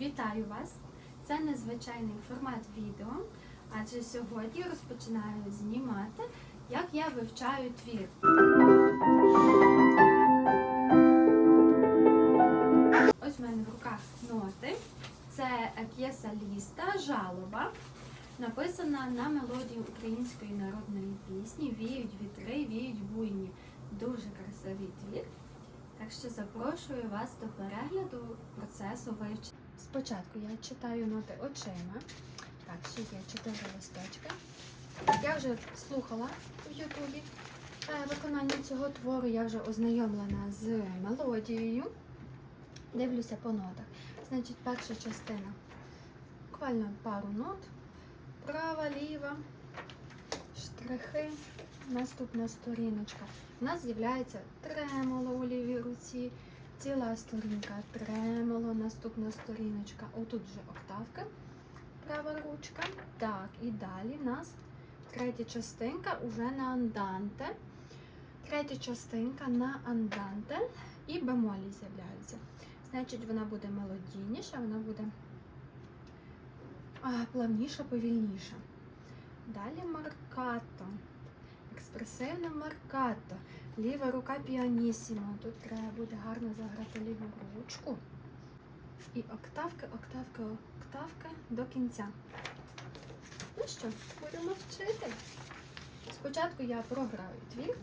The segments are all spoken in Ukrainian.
Вітаю вас! Це незвичайний формат відео, адже сьогодні розпочинаю знімати, як я вивчаю твір. Ось в мене в руках ноти. Це п'єса ліста, жалоба, написана на мелодію української народної пісні Віють вітри, віють буйні. Дуже красивий твір. Так що запрошую вас до перегляду процесу вивчення. Спочатку я читаю ноти очима. Так, ще є чотири листочки. Я вже слухала в Ютубі е, виконання цього твору, я вже ознайомлена з мелодією. Дивлюся по нотах. Значить, перша частина. Буквально пару нот. Права, ліва, штрихи. Наступна сторіночка. У нас з'являється тремоло у лівій руці. Ціла сторінка тремоло, наступна сторіночка. Отут вже октавка, права ручка. Так, і далі в нас третя частинка уже на анданте. Третя частинка на анданте і бемолі з'являються. Значить, вона буде мелодійніша, вона буде плавніша, повільніша. Далі маркато. Експресивне маркато. Ліва рука піанісімо. Тут треба буде гарно заграти ліву ручку. І октавки, октавки, октавки до кінця. Ну що, будемо вчити. Спочатку я програю твір.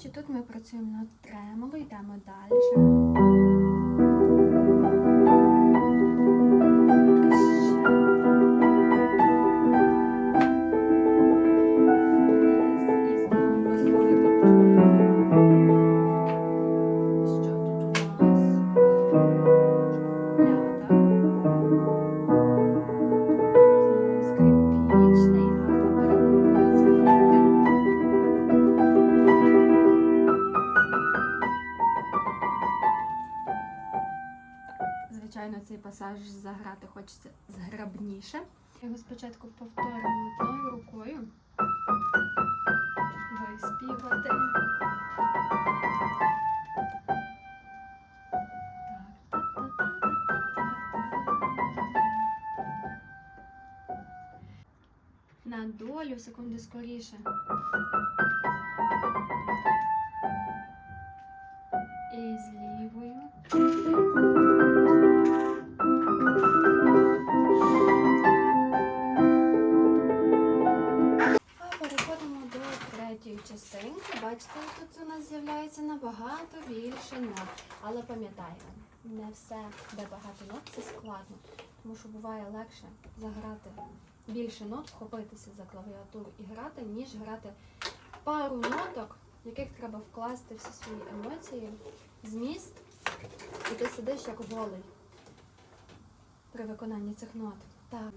Значить, тут ми працюємо над тремоло, йдемо далі. звичайно, цей пасаж заграти хочеться зграбніше. Його спочатку повторимо одною рукою. Виспівати. На долю секунди скоріше. І з лівою. Нот. Але пам'ятайте, не все, де багато нот, це складно. Тому що буває легше заграти більше нот, вхопитися за клавіатуру і грати, ніж грати пару ноток, в яких треба вкласти всі свої емоції, зміст, і ти сидиш як голий при виконанні цих нот. Так.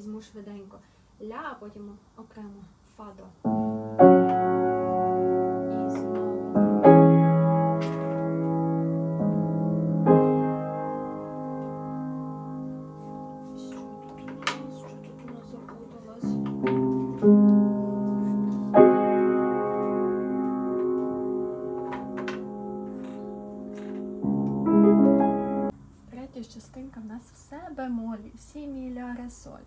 Візьму швиденько. Ля, а потім окремо. Фадо. Третя частинка в нас все бемолі, всі мі, ля, соль.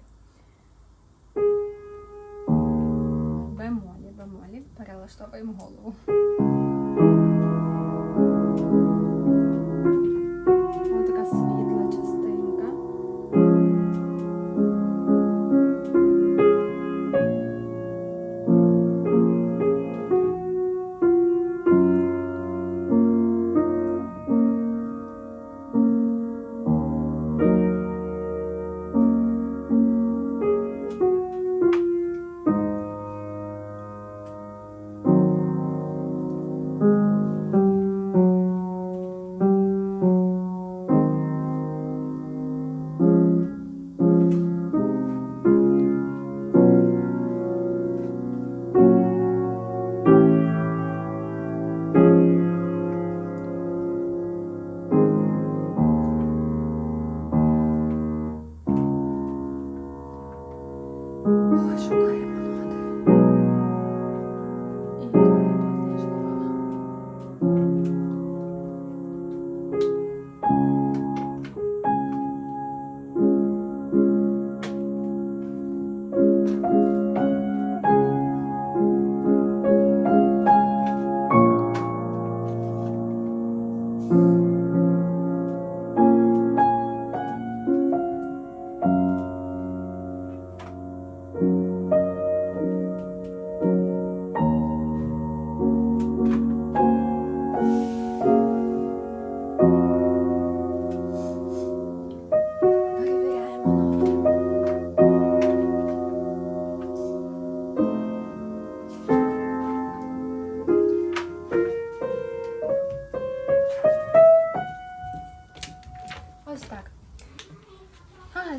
Бемолі, бемолі, перелаштовуємо голову.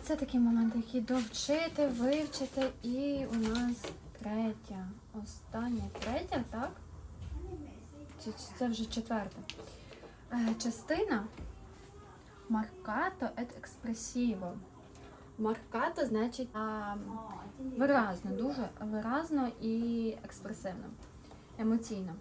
Це такі моменти, які довчити, вивчити. І у нас третя, остання третя, так? Чи це вже четверта? Е, частина маркато ет експресіво. Маркато значить а, виразно, дуже виразно і експресивно, емоційно.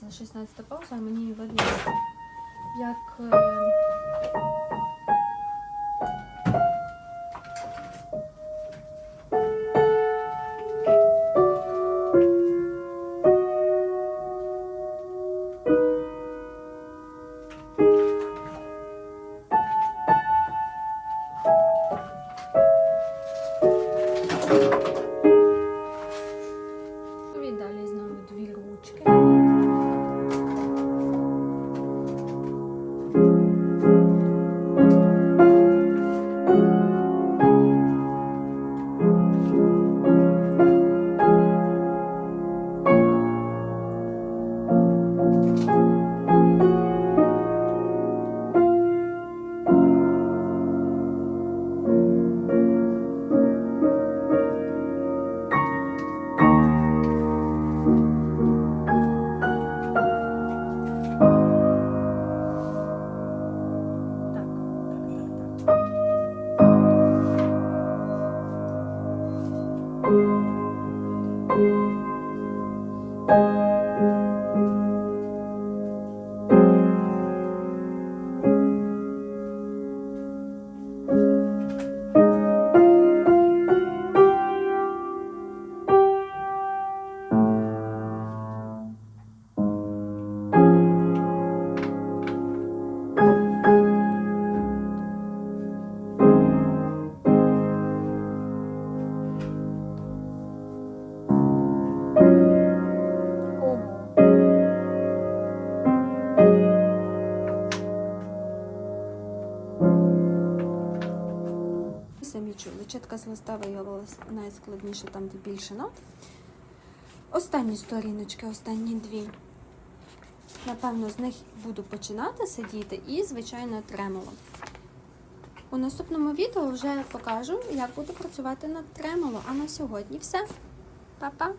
Це 16 пауза, а мені видно, як. Самі чули, чітка з листа виявилася найскладніше там, де більше нот. Останні сторіночки, останні дві. Напевно, з них буду починати сидіти і, звичайно, тремоло. У наступному відео вже покажу, як буду працювати над тремоло. А на сьогодні все. Па-па!